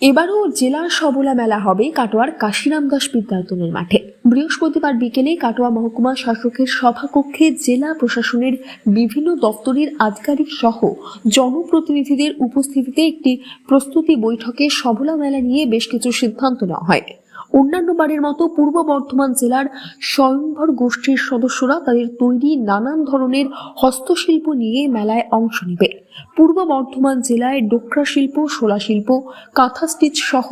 এবারও জেলা সবলা মেলা হবে কাটোয়ার কাশিরাম দাস বিদ্যায়তনের মাঠে। বৃহস্পতিবার বিকেলে কাটোয়া মহকুমা শাসকের সভাকক্ষে জেলা প্রশাসনের বিভিন্ন দপ্তরের আধিকারিক সহ জনপ্রতিনিধিদের উপস্থিতিতে একটি প্রস্তুতি বৈঠকে সবলা মেলা নিয়ে বেশ কিছু সিদ্ধান্ত নেওয়া হয়। অন্যান্য বারের মতো পূর্ব বর্ধমান জেলার স্বয়ংভর গোষ্ঠীর সদস্যরা তাদের তৈরি নানান ধরনের হস্তশিল্প নিয়ে মেলায় অংশ নেবে। পূর্ব বর্ধমান জেলায় ডোকরা শিল্প, শোলা শিল্প, কাঁথা স্টিচ সহ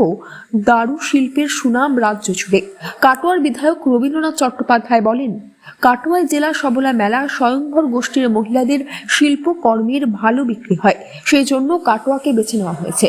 দারু শিল্পের সুনাম রাজ্য জুড়ে। কাটোয়ার বিধায়ক রবীন্দ্রনাথ চট্টোপাধ্যায় বলেন, কাটোয়ায় জেলা সবলা মেলা স্বয়ংভর গোষ্ঠীর মহিলাদের শিল্পকর্মের ভালো বিক্রি হয়। সেই জন্য কাটোয়াকে বেছে নেওয়া হয়েছে।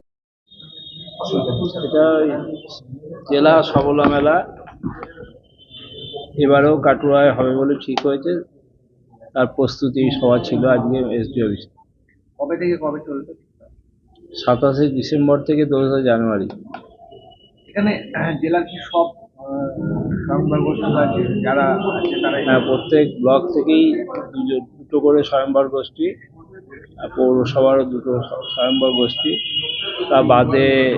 এটা জেলা সবলা মেলা। এবারেও কাটুয়ায় হবে বলে ঠিক হয়েছে। তার প্রস্তুতি সভা ছিল আজকে এসডি অফিসে। কবে থেকে কবে চলবে? সাতাশে ডিসেম্বর থেকে দোসরা জানুয়ারি। এখানে আহ, জেলার কি সব যারা হ্যাঁ প্রত্যেক ব্লক থেকেই দুটো করে স্বয়ংবর গোষ্ঠী পৌরসভারও দুটো স- স্বয়ংবর গোষ্ঠী। তা বাদে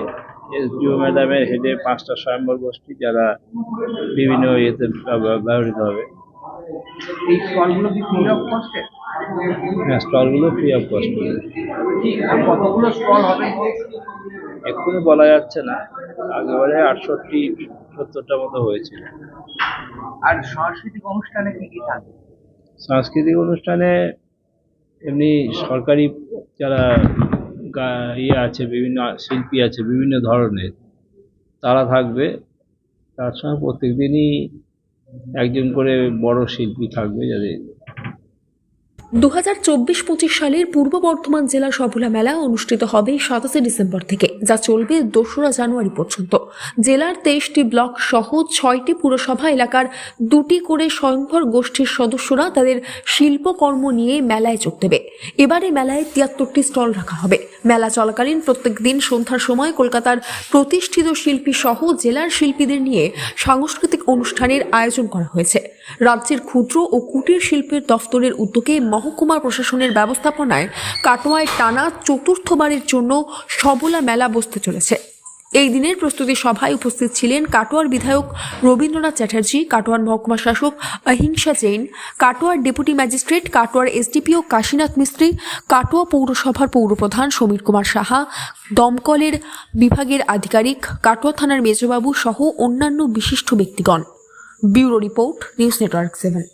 এসডিও ম্যাডামের হেডে পাঁচটা স্বয়ংবর গোষ্ঠী যারা বিভিন্ন ইয়েতে ব্যবহৃত হবে। এই স্টলগুলো কি ফ্রি অফ কস্টে হ্যাঁ স্টলগুলো ফ্রি অফ কস্ট কতগুলো স্টল হবে? এক্ষুনি বলা যাচ্ছে না। আগেবারে আটষট্টি সত্তরটা মতো হয়েছিল। আর সাংস্কৃতিক অনুষ্ঠানে কি কি থাকবে সাংস্কৃতিক অনুষ্ঠানে এমনি সরকারি যারা ইয়ে আছে, বিভিন্ন শিল্পী আছে, বিভিন্ন ধরনের। তারা থাকবে, তার সঙ্গে প্রত্যেক দিনই একজন করে বড় শিল্পী থাকবে যাদের। দু হাজার চব্বিশ পঁচিশ সালের পূর্ব বর্ধমান জেলা সফলা মেলা অনুষ্ঠিত হবে সাতাশে ডিসেম্বর থেকে, যা চলবে দোসরা জানুয়ারি পর্যন্ত। জেলার তেইশটি ব্লক সহ ছয়টি পুরসভা এলাকার দুটি করে স্বয়ংভর গোষ্ঠীর সদস্যরা তাদের শিল্পকর্ম নিয়ে মেলায় যোগ দেবে। এবারে মেলায় তিয়াত্তরটি স্টল রাখা হবে। মেলা চলাকালীন প্রত্যেক দিন সন্ধ্যার সময় কলকাতার প্রতিষ্ঠিত শিল্পী সহ জেলার শিল্পীদের নিয়ে সাংস্কৃতিক অনুষ্ঠানের আয়োজন করা হয়েছে। রাজ্যের ক্ষুদ্র ও কুটির শিল্পের দফতরের উদ্যোগে মহকুমা প্রশাসনের ব্যবস্থাপনায় কাটোয়ায় টানা চতুর্থবারের জন্য সবলা মেলা বসতে চলেছে। এই দিনের প্রস্তুতি সভায় উপস্থিত ছিলেন কাটোয়ার বিধায়ক রবীন্দ্রনাথ চ্যাটার্জি, কাটোয়ার মহকুমা শাসক অহিংসা জৈন, কাটোয়ার ডেপুটি ম্যাজিস্ট্রেট, কাটোয়ার এসডিপিও কাশীনাথ মিস্ত্রি, কাটোয়া পৌরসভার পৌরপ্রধান সমীর কুমার সাহা, দমকলের বিভাগের আধিকারিক, কাটোয়া থানার মেজবাবু সহ অন্যান্য বিশিষ্ট ব্যক্তিগণ। Bureau report, news network seven.